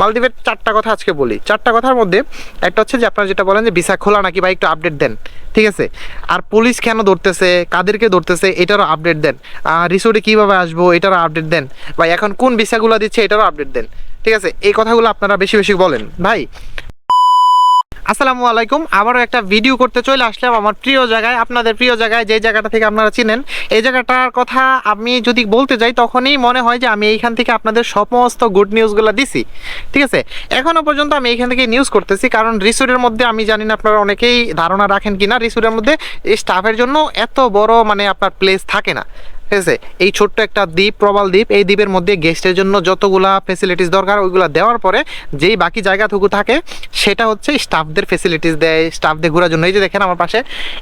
মালদ্বীপের চারটা কথা আজকে বলি। চারটা কথার মধ্যে একটা হচ্ছে যে আপনারা যেটা বলেন যে ভিসা খোলা নাকি বা একটু আপডেট দেন, ঠিক আছে? আর পুলিশ কেন ধরতেছে, কাদেরকে ধরতেছে, এটারও আপডেট দেন। রিসোর্টে কীভাবে আসব, এটারও আপডেট দেন। বা এখন কোন ভিসাগুলো দিচ্ছে, এটারও আপডেট দেন, ঠিক আছে? এই কথাগুলো আপনারা বেশি বেশি বলেন। ভাই আসসালামু আলাইকুম, আবারও একটা ভিডিও করতে চলে আসলাম আমার প্রিয় জায়গায়, আপনাদের প্রিয় জায়গায়, যে জায়গাটা থেকে আপনারা চিনেন। এই জায়গাটার কথা আমি যদি বলতে যাই, তখনই মনে হয় যে আমি এইখান থেকে আপনাদের সমস্ত গুড নিউজগুলো দিছি। ঠিক আছে? এখনও পর্যন্ত আমি এইখান থেকে নিউজ করতেছি, কারণ রিসোর্টের মধ্যে আমি জানি না আপনারা অনেকেই ধারণা রাখেন কি না রিসোর্টের মধ্যে স্টাফের জন্য এত বড় মানে আপনার প্লেস থাকে না। ঠিক আছে? এই ছোট্ট একটা দ্বীপ, প্রবাল দ্বীপ, এই দ্বীপের মধ্যে গেস্টের জন্য যতগুলা ফেসিলিটিস দরকার, ওইগুলো দেওয়ার পরে যেই বাকি জায়গাটুকু থাকে, সেটা হচ্ছে স্টাফদের ফেসিলিটিস দেয় স্টাফদের ঘোরার জন্য। এই যে দেখেন আমার পাশে,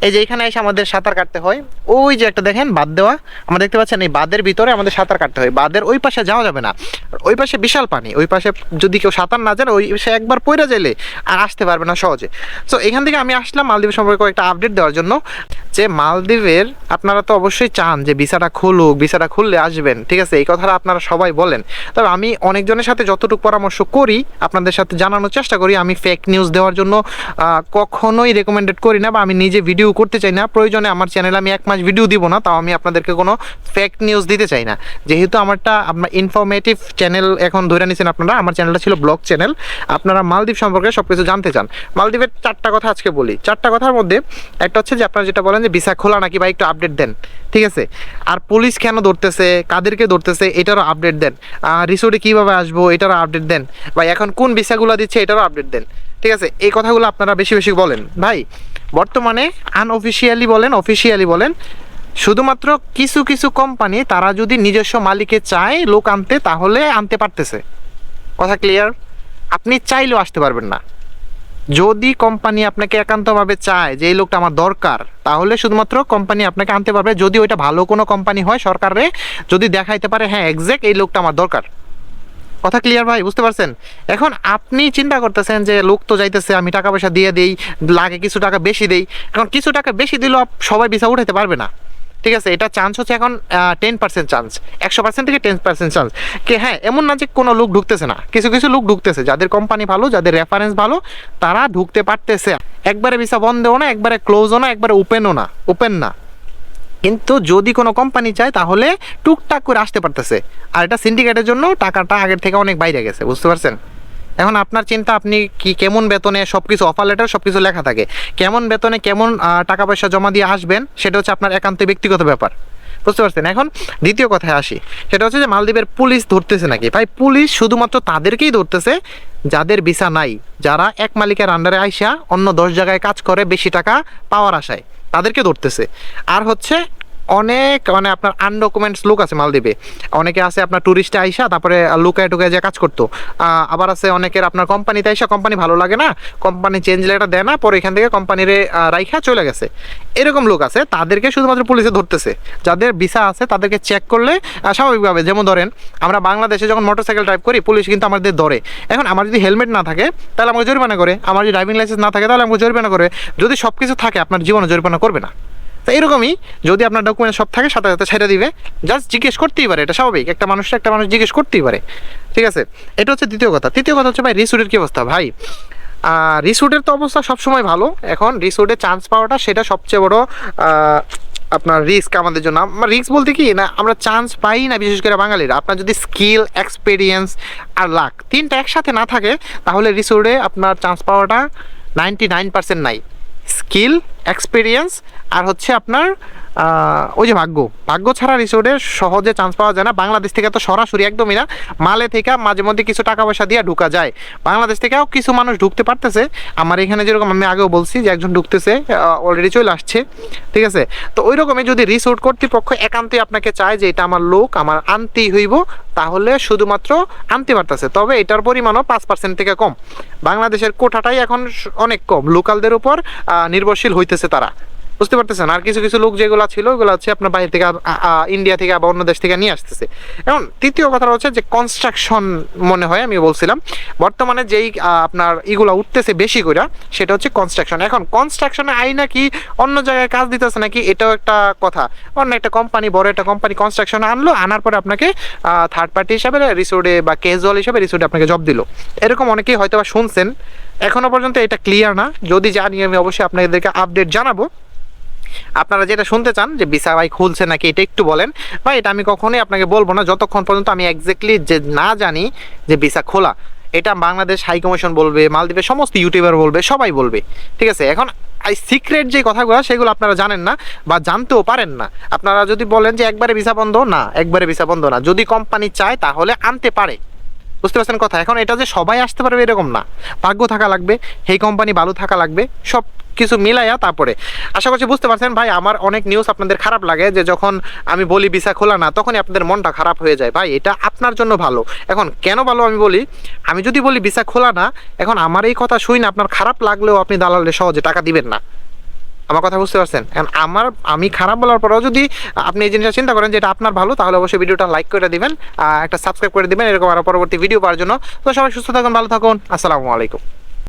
এই যে এখানে এসে আমাদের সাঁতার কাটতে হয়। ওই যে একটা দেখেন বাদ দেওয়া। আমরা দেখতে পাচ্ছেন এই বাদের ভিতরে আমাদের সাঁতার কাটতে হয়। বাদের ওই পাশে যাওয়া যাবে না। ওই পাশে বিশাল পানি। ওই পাশে যদি কেউ সাঁতার না জানে, ওই সে একবার পইরা যাইলে আর আসতে পারবে না সহজে। সো এখান থেকে আমি আসলাম মালদ্বীপ সম্পর্কে কয়েকটা আপডেট দেওয়ার জন্য। যে মালদ্বীপের আপনারা তো অবশ্যই চান যে ভিসাটা খুলুক ভিসাটা খুললে আসবেন, ঠিক আছে? এই কথাটা আপনারা সবাই বলেন। তবে আমি অনেকজনের সাথে যতটুকু পরামর্শ করি, আপনাদের সাথে জানানোর চেষ্টা করি, আমি ফেক নিউজ দেওয়ার জন্য কখনোই রেকমেন্ডেড করি না বা আমি নিজে ভিডিও করতে চাই না। প্রয়োজনে আমার চ্যানেলে আমি এক মাস ভিডিও দিব না, তাও আমি আপনাদেরকে কোনো ফেক নিউজ দিতে চাই না। যেহেতু আমারটা, আপনার ইনফরমেটিভ চ্যানেল এখন ধরে নিয়েছেন আপনারা, আমার চ্যানেলটা ছিল ব্লগ চ্যানেল আপনারা মালদ্বীপ সম্পর্কে সব কিছু জানতে চান। মালদ্বীপের চারটা কথা আজকে বলি। চারটা কথার মধ্যে একটা হচ্ছে যে, আপনারা যেটা বলেন যে, ভিসা খোলা নাকি বা একটু আপডেট দেন, ঠিক আছে? আর পুলিশ কেন ধরতেছে? কাদেরকে ধরতেছে? এটারও আপডেট দেন। রিসোর্টে কীভাবে আসব? এটারও আপডেট দেন। বা এখন কোন ভিসাগুলো দিচ্ছে? এটারও আপডেট দেন। ঠিক আছে? এই কথাগুলো আপনারা বেশি বেশি বলেন। ভাই, বর্তমানে আনঅফিসিয়ালি বলেন অফিসিয়ালি বলেন, শুধুমাত্র কিছু কিছু কোম্পানি তারা যদি নিজস্ব মালিকে চায় লোক আনতে, তাহলে আনতে পারতেছে। কথা ক্লিয়ার আপনি চাইলেও আসতে পারবেন না। যদি কোম্পানি আপনাকে একান্তভাবে চায় যে এই লোকটা আমার দরকার, তাহলে শুধুমাত্র কোম্পানি আপনাকে আনতে পারবে। যদি ওইটা ভালো কোনো কোম্পানি হয় সরকারে, যদি দেখাইতে পারে হ্যাঁ এক্স্যাক্ট এই লোকটা আমার দরকার। কথা ক্লিয়ার ভাই, বুঝতে পারছেন? এখন আপনি চিন্তা করতেছেন যে লোক তো যাইতেছে, আমি টাকা পয়সা দিয়ে দেই, লাগে কিছু টাকা বেশি দেই। এখন কিছু টাকা বেশি দিলেও সবাই ভিসা উঠাতে পারবে না। ঠিক আছে, এটা চান্স হচ্ছে এখন টেন পার্সেন্ট চান্স একশো পার্সেন্ট থেকে টেন পার্সেন্ট চান্স কি হ্যাঁ এমন না যে কোনো লোক ঢুকতেছে না। কিছু কিছু লোক ঢুকতেছে, যাদের কোম্পানি ভালো, যাদের রেফারেন্স ভালো, তারা ঢুকতে পারতেছে। একবারে ভিসা বন্ধও না, একবারে ক্লোজও না, একবারে ওপেনও না ওপেন না। কিন্তু যদি কোনো কোম্পানি চায়, তাহলে টুকটাক করে আসতে পারতেছে। আর এটা সিন্ডিকেটের জন্য টাকাটা আগের থেকে অনেক বাইরে গেছে, বুঝতে পারছেন? এখন আপনার চিন্তা, আপনি কি কেমন বেতনে সব কিছু অফার লেটার সব কিছু লেখা থাকে? কেমন বেতনে কেমন টাকা পয়সা জমা দিয়ে আসবেন, সেটা হচ্ছে আপনার একান্ত ব্যক্তিগত ব্যাপার। বুঝতে পারছেন? এখন দ্বিতীয় কথায় আসি। সেটা হচ্ছে যে মালদ্বীপের পুলিশ ধরতেছে নাকি? ভাই, পুলিশ শুধুমাত্র তাদেরকেই ধরতেছে যাদের ভিসা নাই। যারা এক মালিকের আন্ডারে আইসা অন্য দশ জায়গায় কাজ করে, বেশি টাকা পাওয়ার আশায় তাদেরকে ধরতেছে। আর হচ্ছে অনেক মানে আপনার আনডকুমেন্টস লোক আছে মালদ্বীপে। অনেকে আছে আপনার ট্যুরিস্টে আইসা, তারপরে লুকায় টুকায় যে কাজ করতো। আবার আছে অনেকের আপনার কোম্পানিতে আইসা কোম্পানি ভালো লাগে না কোম্পানি চেঞ্জ লেটার দেয় না, পরে এখান থেকে কোম্পানির রাইখা চলে গেছে। এরকম লোক আছে, তাদেরকে শুধুমাত্র পুলিশে ধরতেছে। যাদের ভিসা আছে, তাদেরকে চেক করলে স্বাভাবিকভাবে, যেমন ধরেন, আমরা বাংলাদেশে যখন মোটরসাইকেল ড্রাইভ করি পুলিশ কিন্তু আমাদের ধরে। এখন আমার যদি হেলমেট না থাকে, তাহলে আমাকে জরিমানা করে। আমার যদি ড্রাইভিং লাইসেন্স না থাকে, তাহলে আমাকে জরিমানা করে। যদি সব কিছু থাকে, আপনার জীবনে জরিমানা করবে না। তো এরকমই যদি আপনার ডকুমেন্ট সব থাকে, সাথে সাথে ছেড়ে দিবে। জাস্ট জিজ্ঞেস করতেই পারে, এটা স্বাভাবিক। একটা মানুষ একটা মানুষ জিজ্ঞেস করতেই পারে। ঠিক আছে? এটা হচ্ছে দ্বিতীয় কথা। তৃতীয় কথা হচ্ছে ভাই রিসুটের কি অবস্থা? ভাই রিসুটের তো অবস্থা সবসময় ভালো। এখন রিসুটে চান্স পাওয়াটা সেটা সবচেয়ে বড় আপনার রিস্ক আমাদের জন্য। আমার রিস্ক বলতে কি, না, আমরা চান্স পাই না বিশেষ করে বাঙালিরা। আপনার যদি স্কিল এক্সপিরিয়েন্স আর লাক তিনটা একসাথে না থাকে, তাহলে রিসোর্টে আপনার চান্স পাওয়াটা নাইনটি নাইন পার্সেন্ট নাই। স্কিল এক্সপিরিয়েন্স আর হচ্ছে আপনার ওই যে ভাগ্য। ভাগ্য ছাড়া রিসোর্টে সহজে চান্স পাওয়া যায় না। বাংলাদেশ থেকে তো সরাসরি একদমই না। মালে থেকে মাঝে মধ্যে কিছু টাকা পয়সা দিয়ে ঢুকা যায়। বাংলাদেশ থেকেও কিছু মানুষ ঢুকতে পারতেছে। আমার এখানে যেরকম আমি আগেও বলছি যে একজন ঢুকতেছে অলরেডি চলে আসছে। ঠিক আছে? তো ওই রকমই যদি রিসোর্ট কর্তৃপক্ষ একান্তই আপনাকে চায় যে এটা আমার লোক, আমার আনতেই হইব, তাহলে শুধুমাত্র আনতে পারতেছে। তবে এটার পরিমাণও পাঁচ পার্সেন্ট থেকে কম। বাংলাদেশের কোঠাটাই এখন অনেক কম। লোকালদের উপর নির্ভরশীল হইতেছে তারা। বুঝতে পারতেছেন? আর কিছু কিছু লোক যেগুলো ছিল ওগুলো হচ্ছে আপনার বাইরে থেকে ইন্ডিয়া থেকে বা অন্য দেশ থেকে নিয়ে আসতেছে। এখন তৃতীয় কথা হচ্ছে যে কনস্ট্রাকশন মনে হয় আমি বলছিলাম, বর্তমানে যেই আপনার ইগুলা উঠতেছে বেশি করে সেটা হচ্ছে কনস্ট্রাকশন এখন কনস্ট্রাকশনে আই নাকি অন্য জায়গায় কাজ দিতেছে নাকি এটাও একটা কথা। অন্য একটা কোম্পানি বড় একটা কোম্পানি কনস্ট্রাকশনে আনলো, আনার পরে আপনাকে থার্ড পার্টি হিসাবে রিসোর্টে বা ক্যাজুয়াল হিসাবে রিসোর্টে আপনাকে জব দিল। এরকম অনেকেই হয়তো বা শুনছেন। এখনও পর্যন্ত এটা ক্লিয়ার না। যদি জানি আমি অবশ্যই আপনাদেরকে আপডেট জানাব। আপনারা যেটা শুনতে চান যে ভিসা ভাই খুলছে নাকি, এটা একটু বলেন। ভাই, এটা আমি কখনোই আপনাকে বলব না। যতক্ষণ পর্যন্ত আমি এক্স্যাক্টলি যে না জানি যে ভিসা খোলা, এটা বাংলাদেশ হাই কমিশন বলবে মালদ্বীপের সমস্ত ইউটিউবার বলবে, সবাই বলবে। ঠিক আছে? এখন এই সিক্রেট যে কথাগুলো, সেগুলো আপনারা জানেন না বা জানতেও পারেন না। আপনারা যদি বলেন যে একবারে ভিসা বন্ধ, না, একবারে ভিসা বন্ধ না। যদি কোম্পানি চায়, তাহলে আনতে পারে। বুঝতে পারছেন কথা? এখন এটা যে সবাই আসতে পারবে, এরকম না। ভাগ্য থাকা লাগবে, সেই কোম্পানি ভালো থাকা লাগবে, সব কিছু মিলাইয়া তারপরে। আশা করছি বুঝতে পারছেন ভাই, আমার অনেক নিউজ আপনাদের খারাপ লাগে যে যখন আমি বলি ভিসা খোলা না, তখনই আপনাদের মনটা খারাপ হয়ে যায়। ভাই, এটা আপনার জন্য ভালো। এখন কেন ভালো আমি বলি? আমি যদি বলি ভিসা খোলা না, এখন আমার এই কথা শুই না, আপনার খারাপ লাগলেও আপনি দালালে সহজে টাকা দিবেন না। আমার কথা বুঝতে পারছেন? এখন আমার, আমি খারাপ বলার পরেও যদি আপনি এই জিনিসটা চিন্তা করেন যে এটা আপনার ভালো, তাহলে অবশ্যই ভিডিওটা লাইক করে দিবেন একটা সাবস্ক্রাইব করে দিবেন, এরকম আরও পরবর্তী ভিডিও পাওয়ার জন্য। তো সবাই সুস্থ থাকুন, ভালো থাকুন। আসসালামু আলাইকুম।